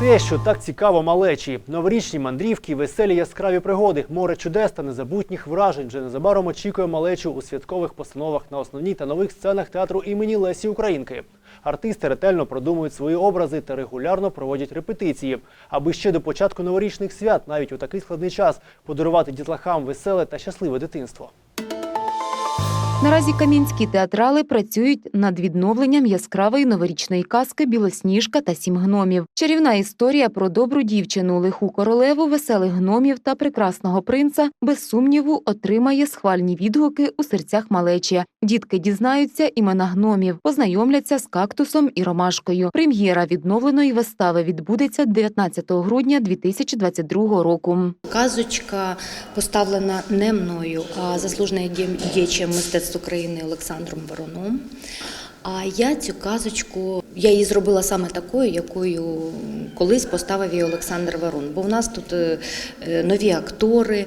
Те, що так цікаво малечі, новорічні мандрівки, веселі яскраві пригоди, море чудес та незабутніх вражень вже незабаром очікує малечу у святкових постановах на основній та нових сценах театру імені Лесі Українки. Артисти ретельно продумують свої образи та регулярно проводять репетиції, аби ще до початку новорічних свят, навіть у такий складний час, подарувати дітлахам веселе та щасливе дитинство. Наразі кам'янські театрали працюють над відновленням яскравої новорічної казки Білосніжка та сім гномів. Чарівна історія про добру дівчину, лиху королеву, веселих гномів та прекрасного принца без сумніву отримає схвальні відгуки у серцях малечі. Дітки дізнаються імена гномів, познайомляться з кактусом і ромашкою. Прем'єра відновленої вистави відбудеться 19 грудня 2022 року. Казочка поставлена не мною, а заслуженою дє- діячем мистецтв України Олександром Вороном. А я цю казочку я її зробила саме такою, якою колись поставив її Олександр Ворон. Бо в нас тут е, е, нові актори,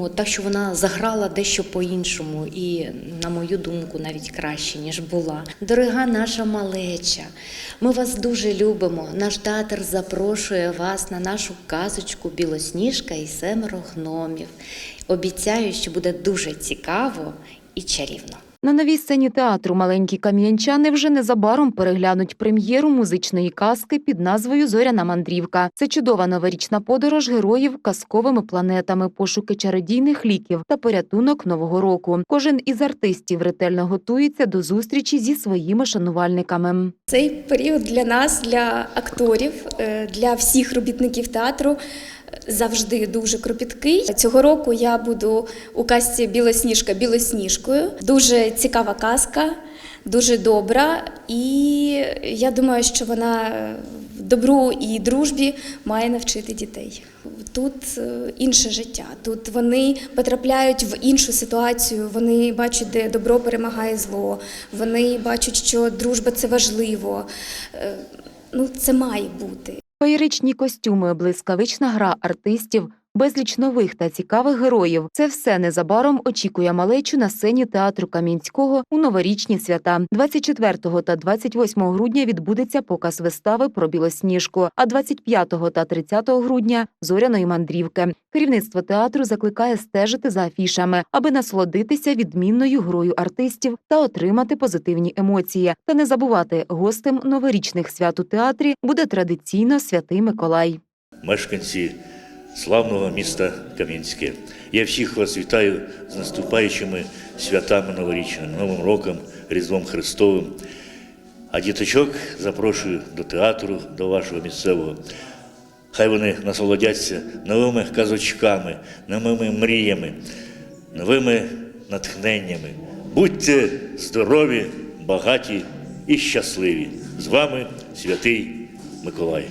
от, так що вона заграла дещо по-іншому, і, на мою думку, навіть краще, ніж була. Дорога наша малеча, ми вас дуже любимо. Наш театр запрошує вас на нашу казочку Білосніжка і семеро гномів. Обіцяю, що буде дуже цікаво і чарівно. На новій сцені театру маленькі кам'янчани вже незабаром переглянуть прем'єру музичної казки під назвою Зоряна мандрівка. Це чудова новорічна подорож героїв казковими планетами, пошуки чародійних ліків та порятунок нового року. Кожен із артистів ретельно готується до зустрічі зі своїми шанувальниками. Цей період для нас, для акторів, е, для всіх робітників театру завжди дуже кропіткий. Цього року я буду у казці Білосніжка білосніжкою. Дуже цікава казка, дуже добра, і я думаю, що вона е, добру і дружбі має навчити дітей. Тут е, інше життя. Тут вони потрапляють в іншу ситуацію. Вони бачать, де добро перемагає зло. Вони бачать, що дружба це важливо. Е, Ну, це має бути. Феєричні костюми, блискавична гра артистів, безліч нових та цікавих героїв. Це все незабаром очікує малечу на сцені театру Кам'янського у новорічні свята. 24 та 28 грудня відбудеться показ вистави про білосніжку, а 25 та 30 грудня зоряної мандрівки. Керівництво театру закликає стежити за афішами, аби насолодитися відмінною грою артистів та отримати позитивні емоції. Та не забувати гостем новорічних свят у театрі буде традиційно святий Миколай. мешканці славного міста Кам'янське. Я всіх вас вітаю з наступаючими святами новорічними, Новим роком, Різдвом Христовим. А діточок запрошую до театру, до вашого місцевого. Хай вони насолодяться новими казочками, новими мріями, новими натхненнями. Будьте здорові, багаті і щасливі. З вами святий Миколай.